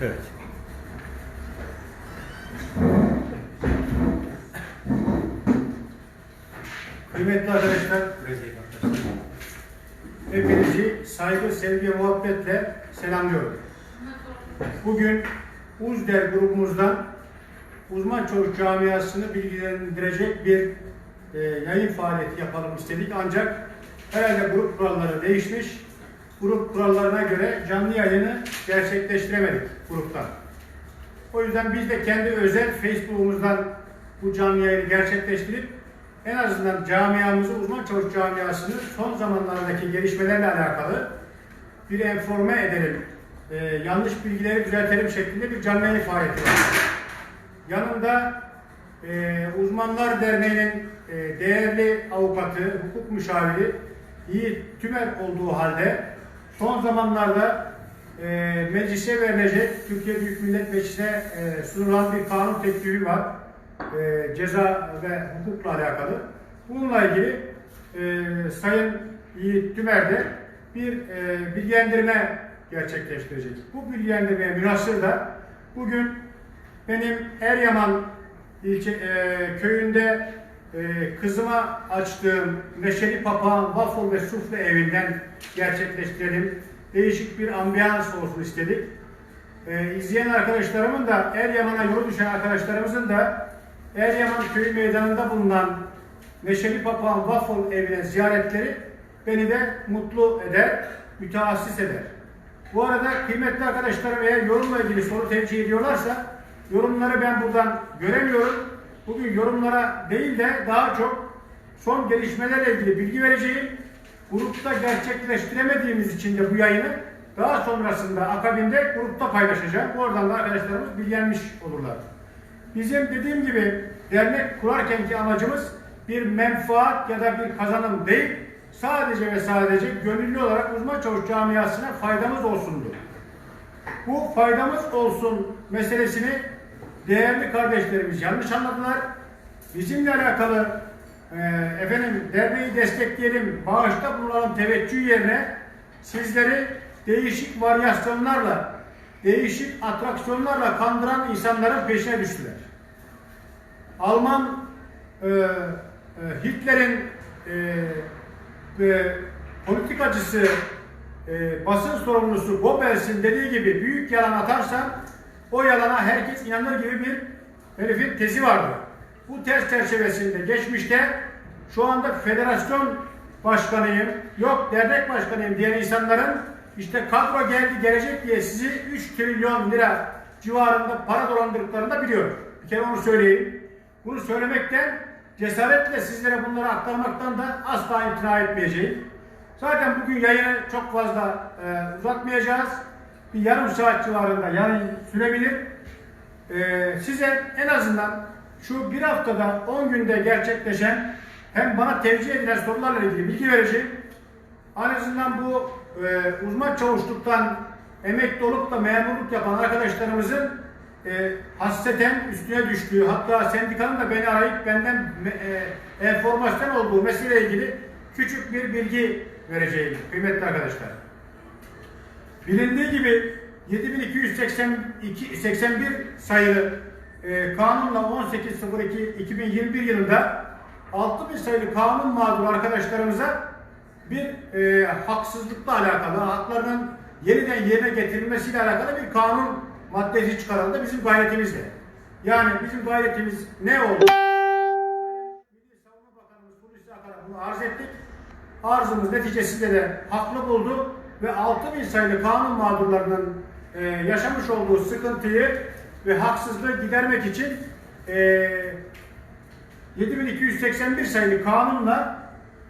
Evet. Kıymetli arkadaşlar, hepinizi saygı, sevgi, muhabbetle selamlıyorum. Bugün Uzder grubumuzdan uzman çocuk camiasını bilgilendirecek bir e, yayın faaliyeti yapalım istedik. Ancak herhalde grup kuralları değişmiş. Grup kurallarına göre canlı yayını gerçekleştiremedik gruptan. O yüzden biz de kendi özel Facebook'umuzdan bu canlı yayını gerçekleştirip en azından camiamızı, uzman çavuş camiasını son zamanlardaki gelişmelerle alakalı bir enforme edelim, e, yanlış bilgileri düzeltelim şeklinde bir canlı yayın faaliyeti var. Yanımda e, Uzmanlar Derneği'nin e, değerli avukatı, hukuk müşaviri Yiğit Tümer olduğu halde son zamanlarda e, meclise verilecek Türkiye Büyük Millet Meclisi'ne e, sunulan bir kanun teklifi var. E, ceza ve hukukla alakalı. Bununla ilgili e, Sayın Yiğit Tümer de bir e, bilgilendirme gerçekleştirecek. Bu bilgilendirmeye münasır da bugün benim Eryaman ilçe, e, köyünde e, kızıma açtığım Neşeli Papağan Waffle ve Sufle evinden gerçekleştirelim. Değişik bir ambiyans olsun istedik. E, izleyen arkadaşlarımın da Eryaman'a yolu düşen arkadaşlarımızın da Eryaman köyü meydanında bulunan Neşeli Papağan Waffle evine ziyaretleri beni de mutlu eder, müteassis eder. Bu arada kıymetli arkadaşlarım eğer yorumla ilgili soru tevcih ediyorlarsa yorumları ben buradan göremiyorum. Bugün yorumlara değil de daha çok son gelişmelerle ilgili bilgi vereceğim. Grupta gerçekleştiremediğimiz için de bu yayını daha sonrasında akabinde grupta paylaşacağım. Oradan da arkadaşlarımız bilgilenmiş olurlar. Bizim dediğim gibi dernek kurarkenki amacımız bir menfaat ya da bir kazanım değil, sadece ve sadece gönüllü olarak uzman çavuş camiasına faydamız olsundu. Bu faydamız olsun meselesini değerli kardeşlerimiz yanlış anladılar. Bizimle alakalı e, efendim derneği destekleyelim, bağışta bulunalım teveccüh yerine sizleri değişik varyasyonlarla, değişik atraksiyonlarla kandıran insanların peşine düştüler. Alman e, e, Hitler'in e, e, politikacısı e, basın sorumlusu Goebbels'in dediği gibi büyük yalan atarsan o yalana herkes inanır gibi bir herifin tezi vardı. Bu tez çerçevesinde geçmişte şu anda federasyon başkanıyım, yok dernek başkanıyım diyen insanların işte kadro geldi gelecek diye sizi 3 trilyon lira civarında para dolandırdıklarını da biliyorum. Bir kere onu söyleyeyim. Bunu söylemekten cesaretle sizlere bunları aktarmaktan da asla imtina etmeyeceğim. Zaten bugün yayını çok fazla e, uzatmayacağız. Bir yarım saat civarında yayın sürebilir. E, size en azından şu bir haftada 10 günde gerçekleşen hem bana tevcih edilen sorularla ilgili bilgi vereceğim. En azından bu e, uzman çavuşluktan emekli olup da memurluk yapan arkadaşlarımızın e, hasreten üstüne düştüğü, hatta sendikanın da beni arayıp benden e, enformasyon olduğu meseleyle ilgili küçük bir bilgi vereceğim kıymetli arkadaşlar. Bilindiği gibi 7282 81 sayılı e, kanunla 18.02.2021 yılında 6000 sayılı kanun mağduru arkadaşlarımıza bir e, haksızlıkla alakalı, haklarının yeniden yerine getirilmesiyle alakalı bir kanun maddesi çıkarıldı bizim gayretimizle. Yani bizim gayretimiz ne oldu? Milli Savunma Bakanımız Hulusi Akar'a bunu arz ettik. Arzımız neticesinde de haklı buldu ve 6000 sayılı kanun mağdurlarının e, yaşamış olduğu sıkıntıyı ve haksızlığı gidermek için e, 7281 sayılı kanunla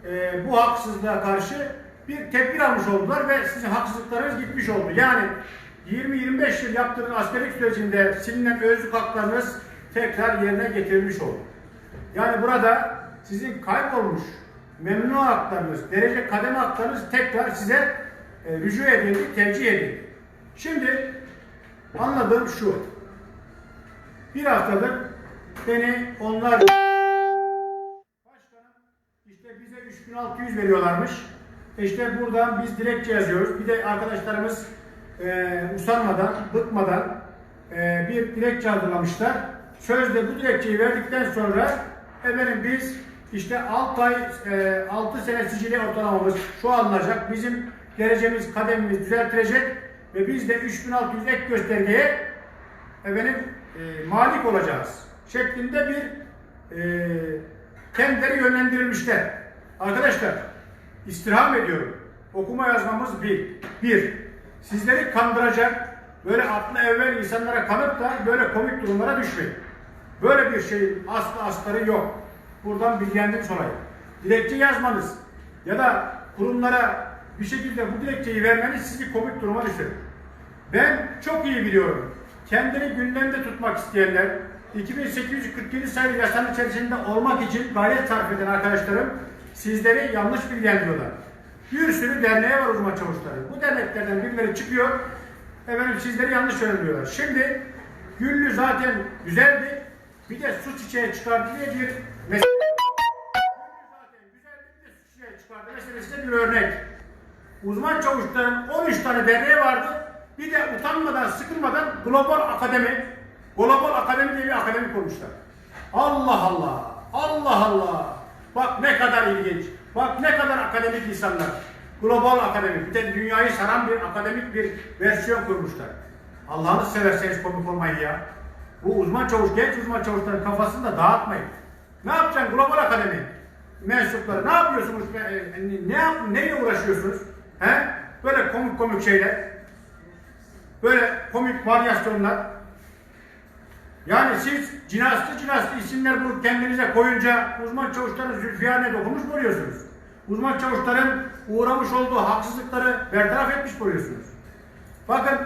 e, bu haksızlığa karşı bir tedbir almış oldular ve sizin haksızlıklarınız gitmiş oldu. Yani 20-25 yıl yaptığınız askerlik sürecinde silinen özlük haklarınız tekrar yerine getirilmiş oldu. Yani burada sizin kaybolmuş memnun haklarınız, derece kademe haklarınız tekrar size e, rücu edildi, tevcih edildi. Şimdi anladığım şu. Bir haftadır beni onlar Başkanım işte bize 3600 veriyorlarmış. İşte buradan biz dilekçe yazıyoruz. Bir de arkadaşlarımız e, usanmadan, bıkmadan e, bir dilekçe hazırlamışlar. Sözde bu dilekçeyi verdikten sonra efendim biz işte 6 ay, e, 6 sene sicili ortalamamız şu alınacak. Bizim derecemiz, kademimiz düzeltilecek ve biz de 3600 ek göstergeye efendim e, malik olacağız şeklinde bir e, kendileri yönlendirilmişler. Arkadaşlar istirham ediyorum. Okuma yazmamız bir. Bir, sizleri kandıracak, böyle aklı evvel insanlara kanıp da böyle komik durumlara düşmeyin. Böyle bir şey aslı astarı yok. Buradan bilgilendirmiş olayım. Dilekçe yazmanız ya da kurumlara bir şekilde bu dilekçeyi vermeniz sizi komik duruma düşürür. Ben çok iyi biliyorum. Kendini gündemde tutmak isteyenler, 2847 sayılı yasanın içerisinde olmak için gayret sarf eden arkadaşlarım sizleri yanlış bilgilendiriyorlar. Bir sürü derneğe var uzman çavuşları. Bu derneklerden birileri çıkıyor, efendim sizleri yanlış söylüyorlar. Şimdi Güllü zaten güzeldi, bir de su çiçeği çıkardı diye bir mesele. Güllü zaten güzeldi, bir de su çiçeği çıkardı meselesi de bir örnek. Uzman çavuşların 13 tane derneği vardı. Bir de utanmadan, sıkılmadan Global Akademi, Global Akademi diye bir akademi kurmuşlar. Allah Allah, Allah Allah. Bak ne kadar ilginç. Bak ne kadar akademik insanlar. Global Akademi. Bir de dünyayı saran bir akademik bir versiyon kurmuşlar. Allah'ını severseniz komik olmayın ya. Bu uzman çavuş, genç uzman çavuşların kafasını da dağıtmayın. Ne yapacaksın Global Akademi mensupları? Ne yapıyorsunuz? Ne yap, neyle uğraşıyorsunuz? He? Böyle komik komik şeyler. Böyle komik varyasyonlar. Yani siz cinaslı cinaslı isimler bulup kendinize koyunca uzman çavuşların zülfiyane dokunmuş mu oluyorsunuz? Uzman çavuşların uğramış olduğu haksızlıkları bertaraf etmiş mi oluyorsunuz? Bakın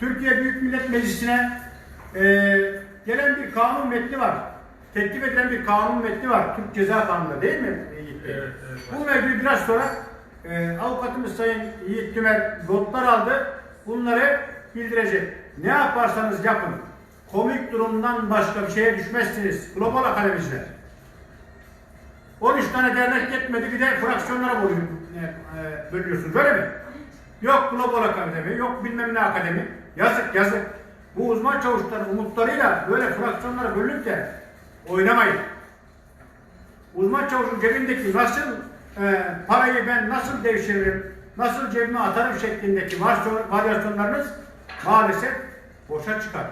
Türkiye Büyük Millet Meclisi'ne e, gelen bir kanun metni var. Teklif edilen bir kanun metni var. Türk Ceza Kanunu'nda değil mi? Evet, evet. Bununla ilgili biraz sonra e, avukatımız Sayın Yiğit Tümer notlar aldı. Bunları bildirecek. Ne yaparsanız yapın. Komik durumdan başka bir şeye düşmezsiniz. Global akademiciler. 13 tane dernek yetmedi bir de fraksiyonlara bölüyor, e, bölüyorsunuz öyle mi? Yok Global Akademi, yok bilmem ne akademi. Yazık yazık. Bu uzman çavuşların umutlarıyla böyle fraksiyonlara bölünüp de oynamayın. Uzman çavuşun cebindeki nasıl e, parayı ben nasıl devşiririm, nasıl cebime atarım şeklindeki varyasyonlarınız maalesef boşa çıkar.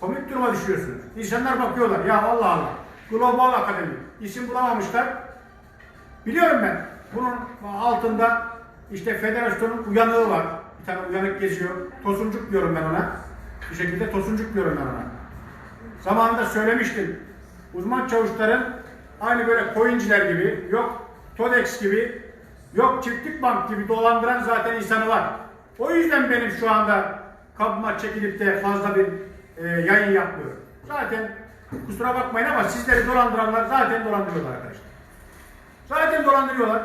Komik duruma düşüyorsunuz. İnsanlar bakıyorlar ya Allah Allah. Global Akademi. isim bulamamışlar. Biliyorum ben. Bunun altında işte federasyonun uyanığı var. Bir tane uyanık geziyor. Tosuncuk diyorum ben ona. Bir şekilde tosuncuk diyorum ben ona. Zamanında söylemiştim. Uzman çavuşların aynı böyle coinciler gibi, yok Todex gibi, yok çiftlik bank gibi dolandıran zaten insanı var. O yüzden benim şu anda kapıma çekilip de fazla bir e, yayın yapmıyorum. Zaten kusura bakmayın ama sizleri dolandıranlar zaten dolandırıyorlar arkadaşlar. Zaten dolandırıyorlar.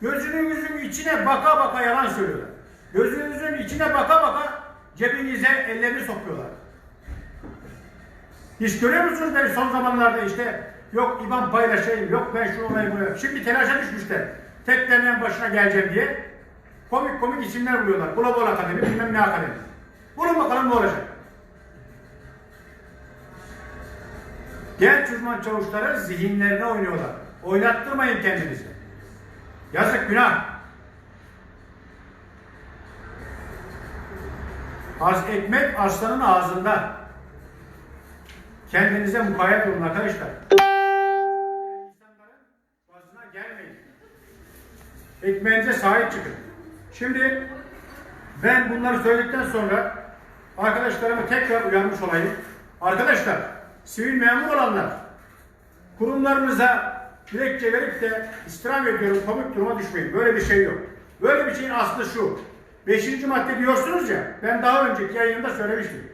Gözünüzün içine baka baka yalan söylüyorlar. Gözünüzün içine baka baka cebinize ellerini sokuyorlar. Hiç görüyor musunuz beni son zamanlarda işte yok İban paylaşayım, yok ben şunu olayım bunu. Şimdi telaşa düşmüşler. Teklerinin başına geleceğim diye komik komik isimler buluyorlar. Global Akademi, bilmem ne akademi. Bulun bakalım ne olacak. Genç uzman çavuşları zihinlerine oynuyorlar. Oynattırmayın kendinizi. Yazık günah. Az ekmek aslanın ağzında. Kendinize mukayyet olun arkadaşlar. Ekmeğinize sahip çıkın. Şimdi ben bunları söyledikten sonra arkadaşlarıma tekrar uyanmış olayım. Arkadaşlar, sivil memur olanlar kurumlarınıza dilekçe verip de istirham ediyorum komik duruma düşmeyin. Böyle bir şey yok. Böyle bir şeyin aslı şu. Beşinci madde diyorsunuz ya, ben daha önceki yayınımda söylemiştim.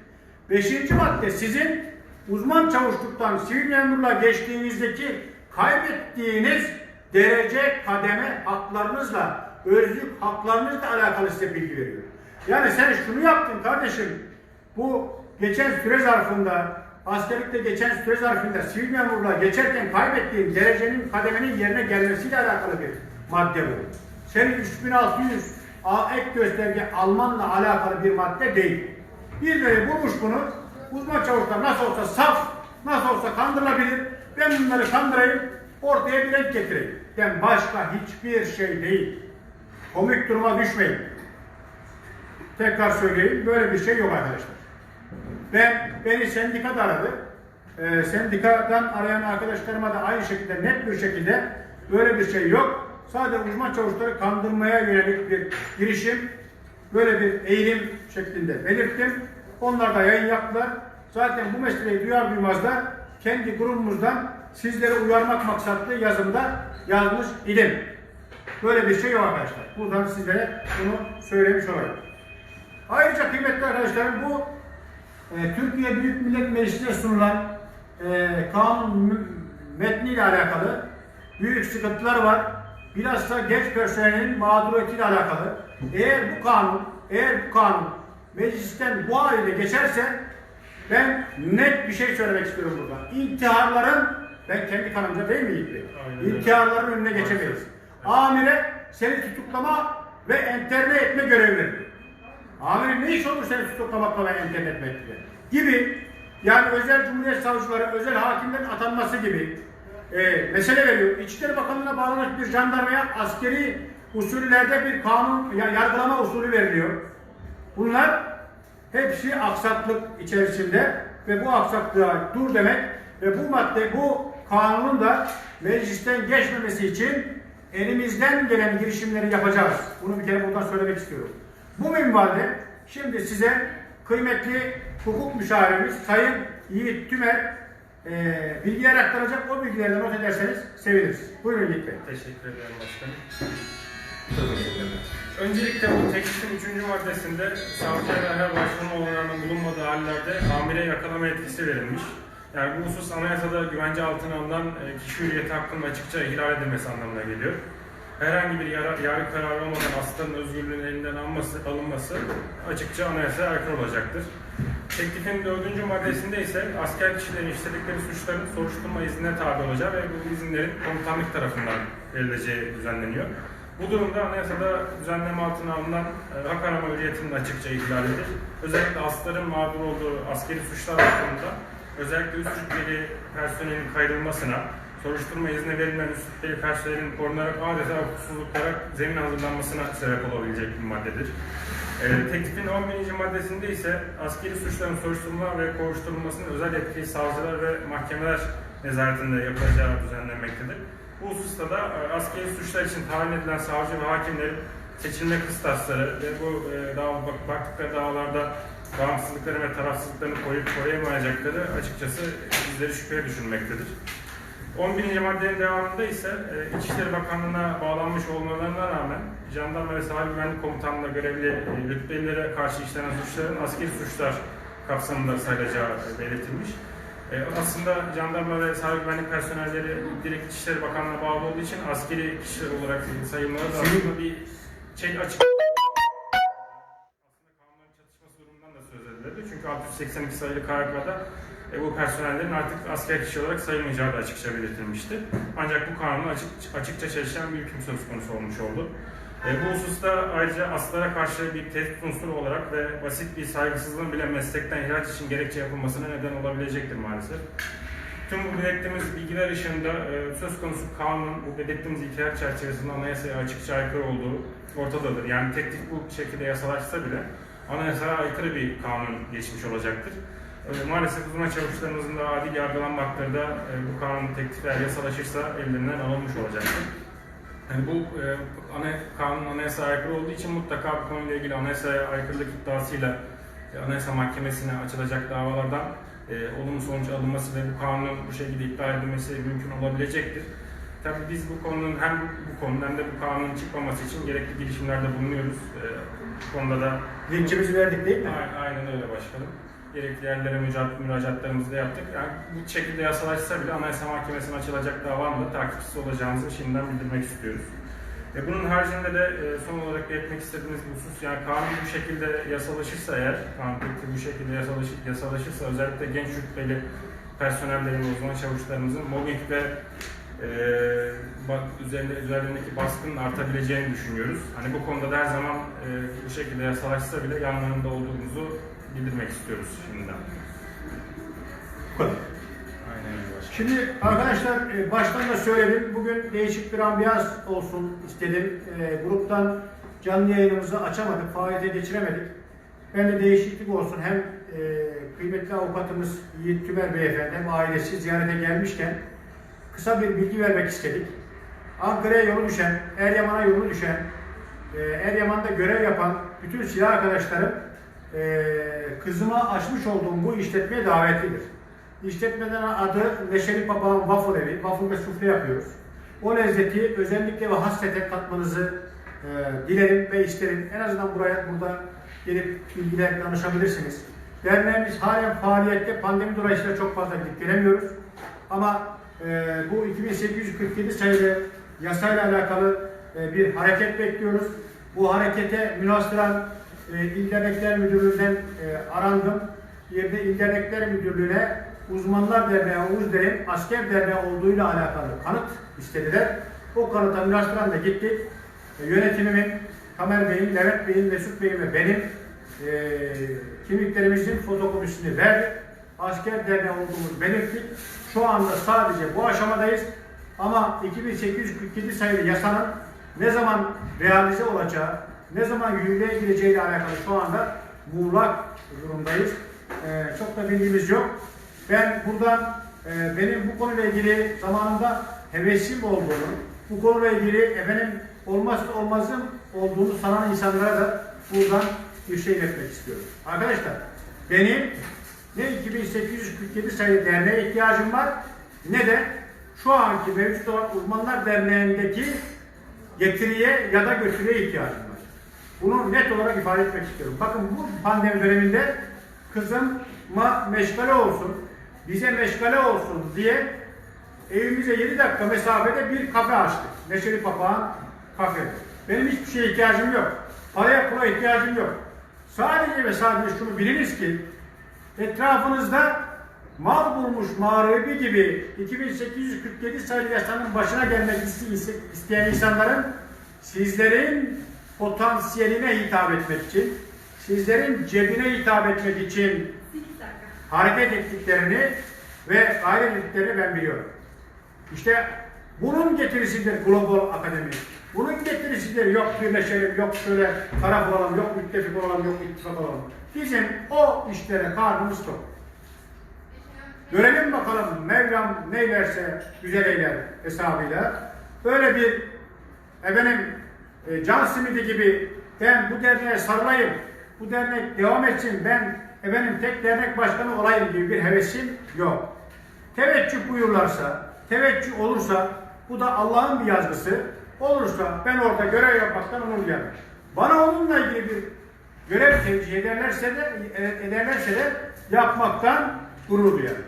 Beşinci madde sizin uzman çavuşluktan sivil memurluğa geçtiğinizdeki kaybettiğiniz derece, kademe haklarınızla, özlük haklarınızla alakalı size bilgi veriyor. Yani sen şunu yaptın kardeşim, bu geçen süre zarfında, askerlikte geçen süre zarfında sivil memurluğa geçerken kaybettiğin derecenin, kademenin yerine gelmesiyle alakalı bir madde bu. Senin 3600 a- ek gösterge almanla alakalı bir madde değil. Birileri bulmuş bunu. Uzman çavuşlar nasıl olsa saf, nasıl olsa kandırılabilir. Ben bunları kandırayım, ortaya bir renk getireyim. Ben başka hiçbir şey değil. Komik duruma düşmeyin. Tekrar söyleyeyim, böyle bir şey yok arkadaşlar. Ben beni sendika aradı. Ee, sendikadan arayan arkadaşlarıma da aynı şekilde net bir şekilde böyle bir şey yok. Sadece uzman çavuşları kandırmaya yönelik bir girişim, böyle bir eğilim şeklinde belirttim. Onlar da yayın yaptılar. Zaten bu meseleyi duyar duymaz da kendi grubumuzdan sizleri uyarmak maksatlı yazımda yazmış idim. Böyle bir şey yok arkadaşlar. Buradan sizlere bunu söylemiş olayım. Ayrıca kıymetli arkadaşlarım bu e, Türkiye Büyük Millet Meclisi'ne sunulan e, kanun metniyle alakalı büyük sıkıntılar var. Bilhassa genç personelin mağduriyetiyle alakalı. Eğer bu kanun, eğer bu kanun meclisten bu haliyle geçerse ben net bir şey söylemek istiyorum burada. İntiharların, ben kendi kanımda değil mi öyle. İntiharların önüne geçemeyiz. Amire seni tutuklama ve enterne etme görevi. Amirim ne iş olur seni tutuklamakla ve enterne etmekle? Gibi yani özel cumhuriyet savcıları, özel hakimlerin atanması gibi e, mesele veriyor. İçişleri Bakanlığı'na bağlanmış bir jandarmaya askeri usullerde bir kanun, ya yargılama usulü veriliyor. Bunlar hepsi aksaklık içerisinde ve bu aksaklığa dur demek ve bu madde, bu kanunun da meclisten geçmemesi için elimizden gelen girişimleri yapacağız. Bunu bir kere buradan söylemek istiyorum. Bu minvalde şimdi size kıymetli hukuk müşavirimiz Sayın Yiğit Tümer eee bilgiler aktaracak. O bilgileri not ederseniz seviniriz. Buyurun Yiğit Bey. Teşekkür ederim başkanım. Öncelikle bu teklifin 3. maddesinde savcıya derhal başvurma olanlarının bulunmadığı hallerde amire yakalama etkisi verilmiş. Yani bu husus anayasada güvence altına alınan e, kişi hürriyeti hakkının açıkça ihlal edilmesi anlamına geliyor. Herhangi bir yargı kararı olmadan hastanın özgürlüğünün elinden alınması, alınması açıkça anayasaya aykırı olacaktır. Teklifin dördüncü maddesinde ise asker kişilerin işledikleri suçların soruşturma iznine tabi olacağı ve bu izinlerin komutanlık tarafından verileceği düzenleniyor. Bu durumda anayasada düzenleme altına alınan e, hak arama hürriyetinin açıkça ihlalidir. Özellikle asların mağdur olduğu askeri suçlar hakkında özellikle üst rütbeli personelin kaydırılmasına, soruşturma izni verilen üst rütbeli personelin korunarak adeta hukuksuzluklara zemin hazırlanmasına sebep olabilecek bir maddedir. E, teklifin 11. maddesinde ise askeri suçların soruşturma ve kovuşturulmasının özel yetkili savcılar ve mahkemeler nezaretinde yapılacağı düzenlenmektedir. Bu hususta da e, askeri suçlar için tayin edilen savcı ve hakimlerin seçilme kıstasları ve bu e, dava, bak- baktıkları davalarda bağımsızlıklarını ve tarafsızlıklarını koruyup koruyamayacakları açıkçası bizleri şüpheye düşürmektedir. 11. maddenin devamında ise e, İçişleri Bakanlığı'na bağlanmış olmalarına rağmen Jandarma ve Sahil Güvenlik Komutanlığı'nda görevli e, rütbelilere karşı işlenen suçların askeri suçlar kapsamında sayılacağı e, belirtilmiş. E, aslında jandarma ve sahil güvenlik personelleri direkt İçişleri Bakanlığı'na bağlı olduğu için askeri kişiler olarak sayılmaları da aslında bir şey açık edildi. Çünkü 682 sayılı KHK'da e, bu personellerin artık asker kişi olarak sayılmayacağı da açıkça belirtilmişti. Ancak bu kanunla açık, açıkça çelişen bir hüküm söz konusu olmuş oldu. E, bu hususta ayrıca aslara karşı bir tehdit unsuru olarak ve basit bir saygısızlığın bile meslekten ihraç için gerekçe yapılmasına neden olabilecektir maalesef. Tüm bu belirttiğimiz bilgiler ışığında e, söz konusu kanun, bu belirttiğimiz ilkeler çerçevesinde anayasaya açıkça aykırı olduğu ortadadır. Yani teklif bu şekilde yasalaşsa bile anayasaya aykırı bir kanun geçmiş olacaktır. Maalesef uzman çavuşlarımızın da adil yargılanmakları da e, bu kanun teklifi yasalaşırsa ellerinden alınmış olacaktır. Yani bu e, kanun anayasaya aykırı olduğu için mutlaka bu konuyla ilgili anayasaya aykırılık iddiasıyla e, Anayasa Mahkemesi'ne açılacak davalardan e, olumlu sonuç alınması ve bu kanunun bu şekilde iptal edilmesi mümkün olabilecektir. Tabii biz bu konunun hem bu, hem de bu kanunun çıkmaması için gerekli girişimlerde bulunuyoruz. E, bu konuda da Linkimizi verdik değil mi? A- Aynen öyle başkanım. Gerekli yerlere müracaat, müracaatlarımızı da yaptık. Yani bu şekilde yasalaşsa bile Anayasa Mahkemesi'ne açılacak davanın da takipçisi olacağımızı şimdiden bildirmek istiyoruz. E bunun haricinde de e, son olarak belirtmek istediğimiz bir husus yani kanun bu şekilde yasalaşırsa eğer, kanun teklifi bu şekilde yasalaşır, yasalaşırsa özellikle genç rütbeli personellerin, uzman çavuşlarımızın mobbing ve bak üzerinde üzerlerindeki baskının artabileceğini düşünüyoruz. Hani bu konuda da her zaman e, bu şekilde yasalaşsa bile yanlarında olduğumuzu bildirmek istiyoruz şimdiden. Bu kadar. Şimdi arkadaşlar e, baştan da söyledim. Bugün değişik bir ambiyans olsun istedim. E, gruptan canlı yayınımızı açamadık, faaliyete geçiremedik. Ben de değişiklik olsun. Hem e, kıymetli avukatımız Yiğit Tümer Beyefendi hem ailesi ziyarete gelmişken kısa bir bilgi vermek istedik. Ankara'ya yolu düşen, Eryaman'a yolu düşen, e, Eryaman'da görev yapan bütün silah arkadaşlarım e, kızıma açmış olduğum bu işletmeye davetlidir. İşletmeden adı Neşeli Papağan Waffle Evi. Waffle ve sufle yapıyoruz. O lezzeti özellikle ve hasrete tatmanızı e, dilerim ve isterim. En azından buraya burada gelip bilgiler danışabilirsiniz. Derneğimiz halen faaliyette. Pandemi dolayısıyla çok fazla gidip gelemiyoruz. Ama e, bu 2847 sayılı yasayla alakalı e, bir hareket bekliyoruz. Bu harekete münasıran e, İl Dernekler Müdürlüğü'nden e, arandım. Bir de İl Dernekler Müdürlüğü'ne Uzmanlar Derneği Uzder'in asker derneği olduğuyla alakalı kanıt istediler. O kanıta münasıran da gittik. E, yönetimimin, Tamer Bey'in, Levent Bey'in, Mesut Bey'in ve benim e, kimliklerimizin fotokopisini verdik. Asker derneği olduğumuzu belirttik. Şu anda sadece bu aşamadayız. Ama 2847 sayılı yasanın ne zaman realize olacağı, ne zaman yürürlüğe gireceğiyle alakalı şu anda muğlak durumdayız. Ee, çok da bilgimiz yok. Ben buradan e, benim bu konuyla ilgili zamanında hevesim olduğunu, bu konuyla ilgili efendim olmazsa olmazım olduğunu sanan insanlara da buradan bir şey iletmek istiyorum. Arkadaşlar benim ne 2847 sayılı derneğe ihtiyacım var ne de şu anki mevcut olan Uzmanlar Derneği'ndeki getiriye ya da götürüye ihtiyacım var. Bunu net olarak ifade etmek istiyorum. Bakın bu pandemi döneminde kızıma meşgale olsun, bize meşgale olsun diye evimize 7 dakika mesafede bir kafe açtık. Neşeli Papağan kafe. Benim hiçbir şeye ihtiyacım yok. Paraya pula ihtiyacım yok. Sadece ve sadece şunu biliniz ki etrafınızda mal bulmuş mağrubi gibi 2847 sayılı yasanın başına gelmek iste- isteyen insanların sizlerin potansiyeline hitap etmek için, sizlerin cebine hitap etmek için hareket ettiklerini ve gayret ben biliyorum. İşte bunun getirisidir Global Akademi. Bunun getirisidir yok birleşelim, yok şöyle taraf olalım, yok müttefik olalım, yok ittifak olalım. Bizim o işlere karnımız tok. Görelim bakalım Mevlam neylerse güzel eyler hesabıyla. Böyle bir efendim e, can simidi gibi ben bu derneğe sarılayım, bu dernek devam etsin, ben efendim tek dernek başkanı olayım gibi bir hevesim yok. Teveccüh buyurlarsa, teveccüh olursa bu da Allah'ın bir yazgısı. Olursa ben orada görev yapmaktan onur duyarım. Bana onunla ilgili bir görev tevcih ederlerse de, e, ederlerse de yapmaktan gurur duyarım.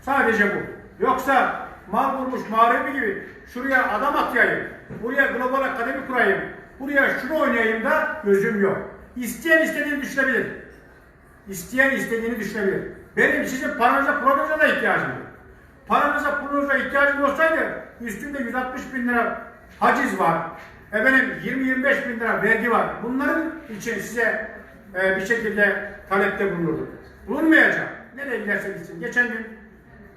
Sadece bu. Yoksa mal bulmuş mağrubi gibi şuraya adam atayım, buraya global akademi kurayım, buraya şunu oynayayım da gözüm yok. İsteyen istediğini düşünebilir. İsteyen istediğini düşünebilir. Benim sizin paranıza, pulunuza da ihtiyacım yok. Paranıza, pulunuza ihtiyacım olsaydı üstünde 160 bin lira haciz var. Efendim 20-25 bin lira vergi var. Bunların için size e, bir şekilde talepte bulunurdum. Bulunmayacak. Nereye giderse gitsin. Geçen gün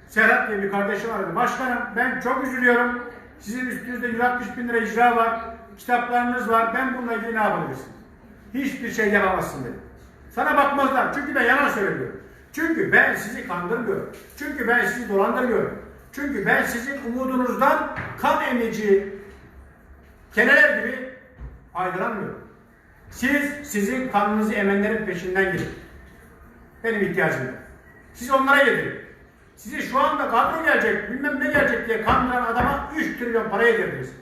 Serhat diye bir kardeşim aradı. Başkanım ben çok üzülüyorum. Sizin üstünüzde 160 bin lira icra var. Kitaplarınız var. Ben bununla ilgili ne yapabilirsin? Hiçbir şey yapamazsın dedi. Sana bakmazlar. Çünkü ben yalan söylüyorum. Çünkü ben sizi kandırmıyorum. Çünkü ben sizi dolandırmıyorum. Çünkü ben sizin umudunuzdan kan emici keneler gibi ayrılamıyorum. Siz sizin kanınızı emenlerin peşinden gidin. Benim ihtiyacım yok. Siz onlara yedirin. Size şu anda kadro gelecek, bilmem ne gelecek diye kandıran adama 3 trilyon para yedirdiniz.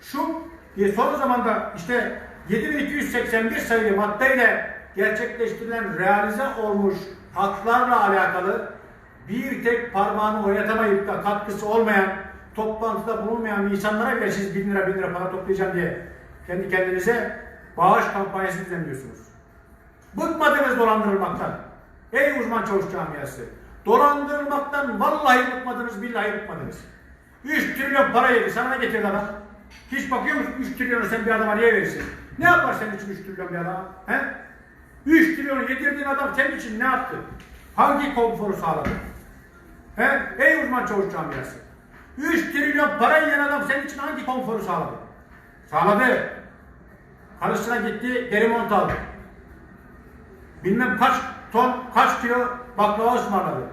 Şu e, son zamanda işte 7281 sayılı maddeyle gerçekleştirilen realize olmuş haklarla alakalı bir tek parmağını oynatamayıp da katkısı olmayan, toplantıda bulunmayan insanlara bile siz bin lira bin lira para toplayacağım diye kendi kendinize bağış kampanyası düzenliyorsunuz. Bıkmadınız dolandırılmaktan. Ey uzman çavuş camiası. Dolandırılmaktan vallahi bıkmadınız, billahi bıkmadınız. 3 trilyon para yedi. Sana ne getirdi adam? Hiç bakıyor musun 3 trilyonu sen bir adama niye verirsin? Ne yapar senin için 3 trilyon bir adam? He? 3 trilyonu yedirdiğin adam senin için ne yaptı? Hangi konforu sağladı? He? Ey uzman çavuş camiası. 3 trilyon para yiyen adam senin için hangi konforu sağladı? Sağladı. Karısına gitti, deri mont aldı. Bilmem kaç ton, kaç kilo baklava ısmarladı.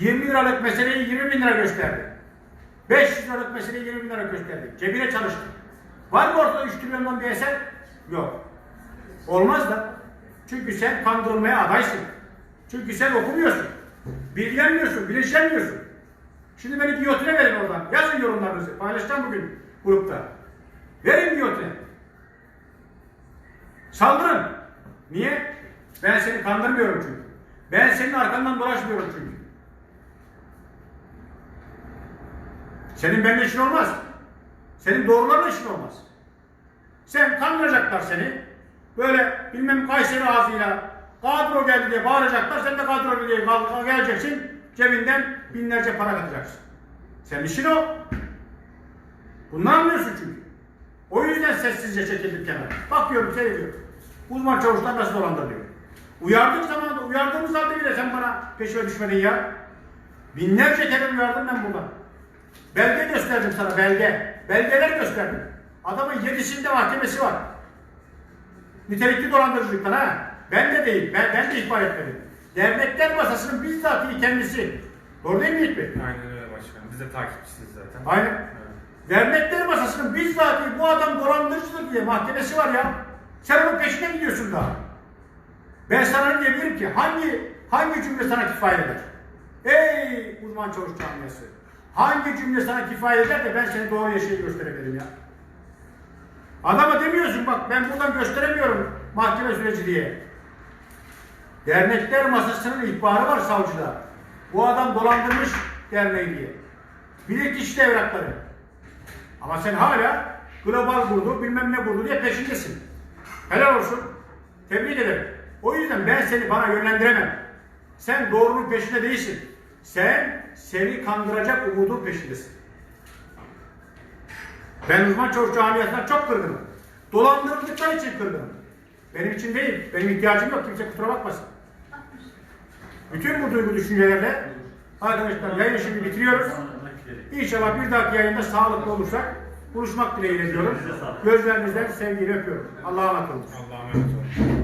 20 liralık meseleyi 20 bin lira gösterdi. 500 liralık meseleyi 20 bin lira gösterdi. Cebine çalıştı. Var mı ortada 3 trilyondan bir eser? Yok. Olmaz da. Çünkü sen kandırılmaya adaysın. Çünkü sen okumuyorsun. Bilgilenmiyorsun, bilinçlenmiyorsun. Şimdi beni giyotine verin oradan. Yazın yorumlarınızı. Paylaşacağım bugün grupta. Verin giyotine. Saldırın. Niye? Ben seni kandırmıyorum çünkü. Ben senin arkandan dolaşmıyorum çünkü. Senin benimle işin olmaz. Senin doğrularla işin olmaz. Sen kandıracaklar seni. Böyle bilmem Kayseri ağzıyla kadro geldi diye bağıracaklar. Sen de kadro diye geleceksin. Cebinden binlerce para katacaksın. Senin işin o. Bunu anlıyorsun çünkü. O yüzden sessizce çekildik kenara. Bakıyorum, seyrediyorum. Uzman çavuşlar nasıl dolandırılıyor. Uyardık zamanında, uyardığımız halde bile sen bana peşime düşmedin ya. Binlerce kere uyardım ben buradan. Belge gösterdim sana, belge. Belgeler gösterdim. Adamın yedisinde mahkemesi var. Nitelikli dolandırıcılıktan ha. Ben de değil, ben, ben de ihbar etmedim. Dernekler masasının bizzat kendisi. Doğru değil mi Yiğit Bey? Aynen öyle başkanım. Biz de takipçisiyiz zaten. Aynen. Evet. Dernekler masasının bizzat bu adam dolandırıcıdır diye mahkemesi var ya. Sen onun peşine gidiyorsun daha. Ben sana ne diyebilirim ki? Hangi hangi cümle sana kifayet eder? Ey uzman çavuş camiası. Hangi cümle sana kifayet eder de ben seni doğru yaşayı gösterebilirim ya? Adama demiyorsun bak ben buradan gösteremiyorum mahkeme süreci diye. Dernekler masasının ihbarı var savcıda. Bu adam dolandırmış derneği diye. Bilirkişi evrakları. Ama sen hala global kurdu, bilmem ne kurdu diye peşindesin. Helal olsun. Tebrik ederim. O yüzden ben seni bana yönlendiremem. Sen doğrunun peşinde değilsin. Sen seni kandıracak umudun peşindesin. Ben uzman çavuş camiasından çok kırgınım. Dolandırıldıkları için kırgınım. Benim için değil. Benim ihtiyacım yok. Kimse kusura bakmasın. Bütün bu duygu düşüncelerle arkadaşlar yayını şimdi bitiriyoruz. İnşallah bir dahaki yayında sağlıklı olursak buluşmak dileğiyle diyorum. Gözlerinizden sevgiyle öpüyorum. Allah'a emanet olun. Allah'a emanet olun.